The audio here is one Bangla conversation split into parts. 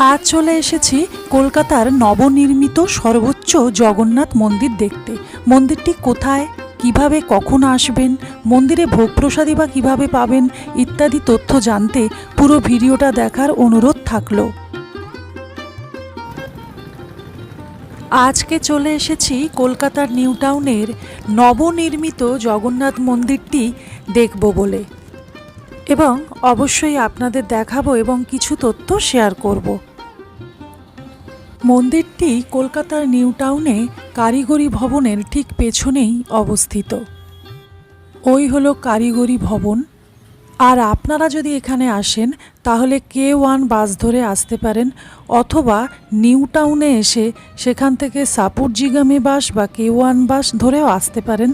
আজ চলে এসেছি কলকাতার নবনির্মিত সর্বোচ্চ জগন্নাথ মন্দির দেখতে। মন্দিরটি কোথায়? কীভাবে কখন আসবেন? মন্দিরে ভোগ প্রসাদী বা কীভাবে পাবেন? ইত্যাদি তথ্য জানতে পুরো ভিডিওটা দেখার অনুরোধ থাকল। আজকে চলে এসেছি কলকাতার নিউ টাউনের নবনির্মিত জগন্নাথ মন্দিরটি দেখব বলে। এবং অবশ্যই আপনাদের দেখাবো এবং কিছু তথ্য শেয়ার করব। মন্দিরটি কলকাতার নিউ টাউনে কারিগরি ভবনের ঠিক পেছনেই অবস্থিত। ওই হলো কারিগরি ভবন। আর আপনারা যদি এখানে আসেন, তাহলে কে ওয়ান বাস ধরে আসতে পারেন, অথবা নিউ টাউনে এসে সেখান থেকে সাপুরজিগামী বাস বা কে ওয়ান বাস ধরেও আসতে পারেন।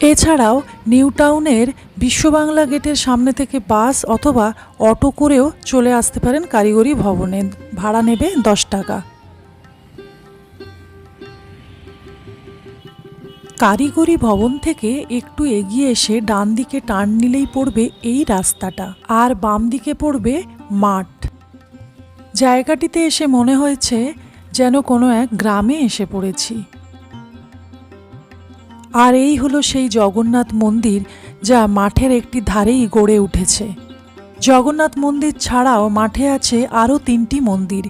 এছাড়াও নিউ টাউনের বিশ্ববাংলা গেটের সামনে থেকে বাস অথবা অটো করেও চলে আসতে পারেন কারিগরি ভবনে। ভাড়া নেবে দশ টাকা। কারিগরি ভবন থেকে একটু এগিয়ে এসে ডান দিকে টার্ন নিলেই পড়বে এই রাস্তাটা, আর বাম দিকে পড়বে মাঠ। জায়গাটিতে এসে মনে হয়েছে যেন কোনো এক গ্রামে এসে পড়েছি। আর এই হলো সেই জগন্নাথ মন্দির যা মাঠের একটি ধারেই গড়ে উঠেছে। জগন্নাথ মন্দির ছাড়াও মাঠে আছে আরও তিনটি মন্দির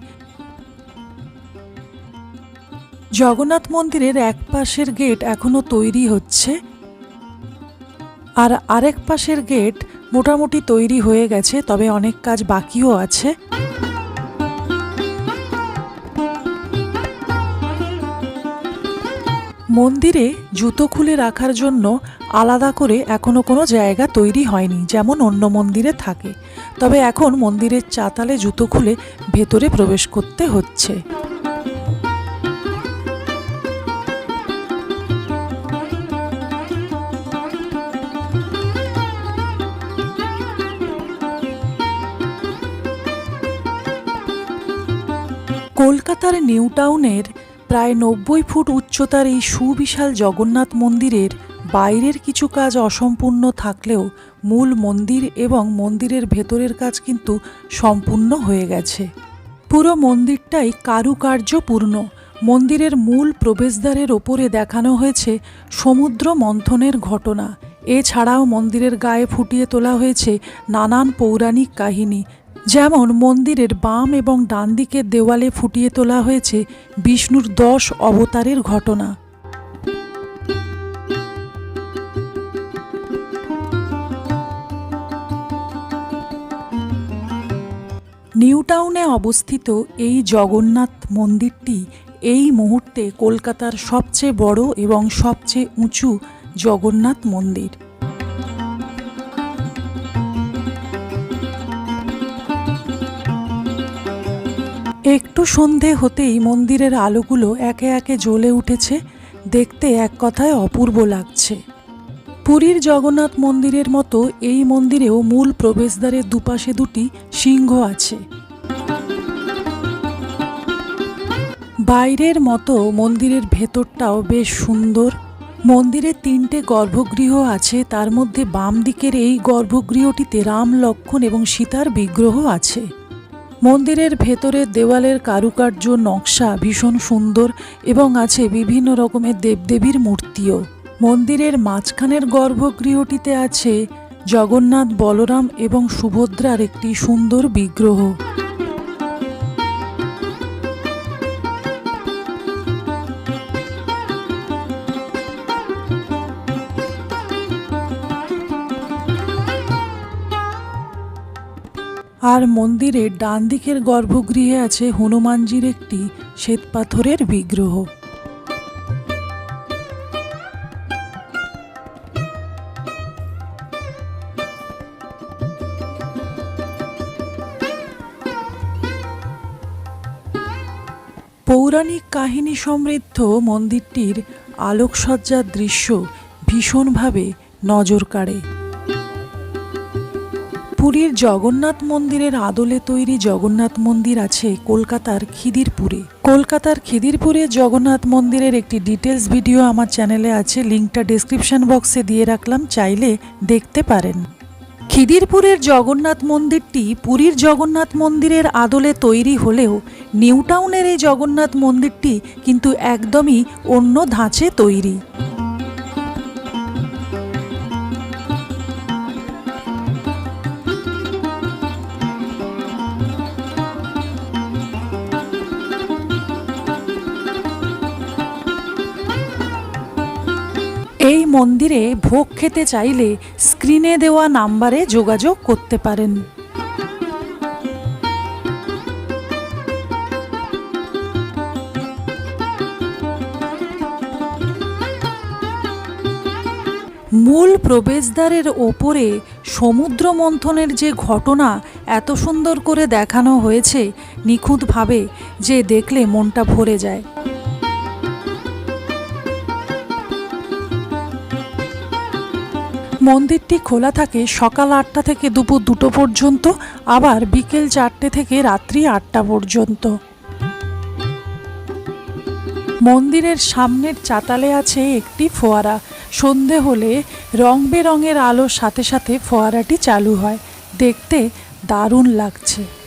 জগন্নাথ মন্দিরের এক পাশের গেট এখনও তৈরি হচ্ছে আর আরেক পাশের গেট মোটামুটি তৈরি হয়ে গেছে, তবে অনেক কাজ বাকিও আছে। মন্দিরে জুতো খুলে রাখার জন্য আলাদা করে এখনও কোনো জায়গা তৈরি হয়নি, যেমন অন্য মন্দিরে থাকে। তবে এখন মন্দিরের চাতালে জুতো খুলে ভেতরে প্রবেশ করতে হচ্ছে। কলকাতার নিউ টাউনের প্রায় নব্বই ফুট উচ্চতার এই সুবিশাল জগন্নাথ মন্দিরের বাইরের কিছু কাজ অসম্পূর্ণ থাকলেও মূল মন্দির এবং মন্দিরের ভেতরের কাজ কিন্তু সম্পূর্ণ হয়ে গেছে। পুরো মন্দিরটাই কারুকার্যপূর্ণ। মন্দিরের মূল প্রবেশদ্বারের ওপরে দেখানো হয়েছে সমুদ্র মন্থনের ঘটনা। এছাড়াও মন্দিরের গায়ে ফুটিয়ে তোলা হয়েছে নানান পৌরাণিক কাহিনী যেমন মন্দিরের বাম এবং ডান দিকের দেওয়ালে ফুটিয়ে তোলা হয়েছে বিষ্ণুর দশ অবতারের ঘটনা। নিউটাউনে অবস্থিত এই জগন্নাথ মন্দিরটি এই মুহূর্তে কলকাতার সবচেয়ে বড় এবং সবচেয়ে উঁচু জগন্নাথ মন্দির। একটু সন্ধে হতেই মন্দিরের আলোগুলো একে একে জ্বলে উঠেছে, দেখতে এক কথায় অপূর্ব লাগছে। পুরীর জগন্নাথ মন্দিরের মতো এই মন্দিরেও মূল প্রবেশদ্বারের দুপাশে দুটি সিংহ আছে। বাইরের মতো মন্দিরের ভেতরটাও বেশ সুন্দর। মন্দিরে তিনটে গর্ভগৃহ আছে, তার মধ্যে বাম দিকের এই গর্ভগৃহটিতে রাম লক্ষ্মণ এবং সীতার বিগ্রহ আছে। মন্দিরের ভেতরের দেওয়ালের কারুকার্য, নকশা ভীষণ সুন্দর এবং আছে বিভিন্ন রকমের দেবদেবীর মূর্তিও। মন্দিরের মাঝখানের গর্ভগৃহটিতে আছে জগন্নাথ, বলরাম এবং সুভদ্রার একটি সুন্দর বিগ্রহ। আর মন্দিরের ডান দিকের গর্ভগৃহে আছে হনুমানজির একটি শ্বেতপাথরের বিগ্রহ। পৌরাণিক কাহিনী সমৃদ্ধ মন্দিরটির আলোকসজ্জার দৃশ্য ভীষণভাবে নজর কাড়ে। পুরীর জগন্নাথ মন্দিরের আদলে তৈরি জগন্নাথ মন্দির আছে কলকাতার খিদিরপুরে। কলকাতার খিদিরপুরে জগন্নাথ মন্দিরের একটি ডিটেলস ভিডিও আমার চ্যানেলে আছে লিঙ্কটা ডেসক্রিপশন বক্সে দিয়ে রাখলাম, চাইলে দেখতে পারেন। খিদিরপুরের জগন্নাথ মন্দিরটি পুরীর জগন্নাথ মন্দিরের আদলে তৈরি হলেও নিউটাউনের এই জগন্নাথ মন্দিরটি কিন্তু একদমই অন্য ধাঁচে তৈরি। এই মন্দিরে ভোগ খেতে চাইলে স্ক্রিনে দেওয়া নাম্বারে যোগাযোগ করতে পারেন। মূল প্রবেশদ্বারের ওপরে সমুদ্র মন্থনের যে ঘটনা এত সুন্দর করে দেখানো হয়েছে নিখুঁতভাবে যে দেখলে মনটা ভরে যায়। মন্দিরটি খোলা থাকে সকাল আটটা থেকে দুপুর দুটো পর্যন্ত, আবার বিকেল চারটে থেকে রাত্রি আটটা পর্যন্ত। মন্দিরের সামনের চাতালে আছে একটি ফোয়ারা। সন্ধে হলে রং বেরঙের আলোর সাথে সাথে ফোয়ারাটি চালু হয়। দেখতে দারুণ লাগছে।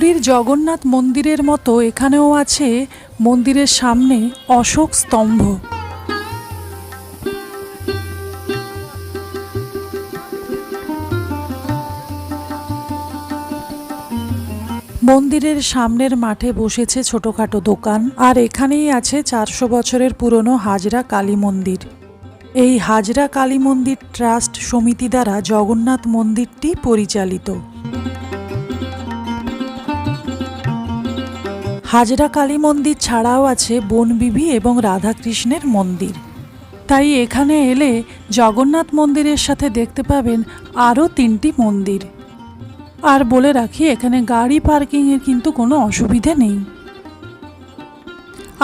পুরীর জগন্নাথ মন্দিরের মতো এখানেও আছে মন্দিরের সামনে অশোক স্তম্ভ। মন্দিরের সামনের মাঠে বসেছে ছোটখাটো দোকান, আর এখানেই আছে চারশো বছরের পুরনো হাজরা কালী মন্দির। এই হাজরা কালী মন্দির ট্রাস্ট সমিতি দ্বারা জগন্নাথ মন্দিরটি পরিচালিত। হাজরা কালী মন্দির ছাড়াও আছে বনবিবি এবং রাধাকৃষ্ণের মন্দির। তাই এখানে এলে জগন্নাথ মন্দিরের সাথে দেখতে পাবেন আরও তিনটি মন্দির। আর বলে রাখি, এখানে গাড়ি পার্কিংয়ের কিন্তু কোনো অসুবিধে নেই।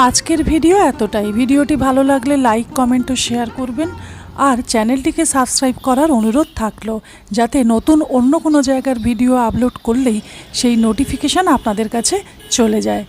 আজকের ভিডিও এতটাই। ভিডিওটি ভালো লাগলে লাইক, কমেন্ট ও শেয়ার করবেন। আর চ্যানেলটিকে সাবস্ক্রাইব করার অনুরোধ থাকল, যাতে নতুন অন্য কোনো জায়গার ভিডিও আপলোড করলেই সেই নোটিফিকেশান আপনাদের কাছে চলে যায়।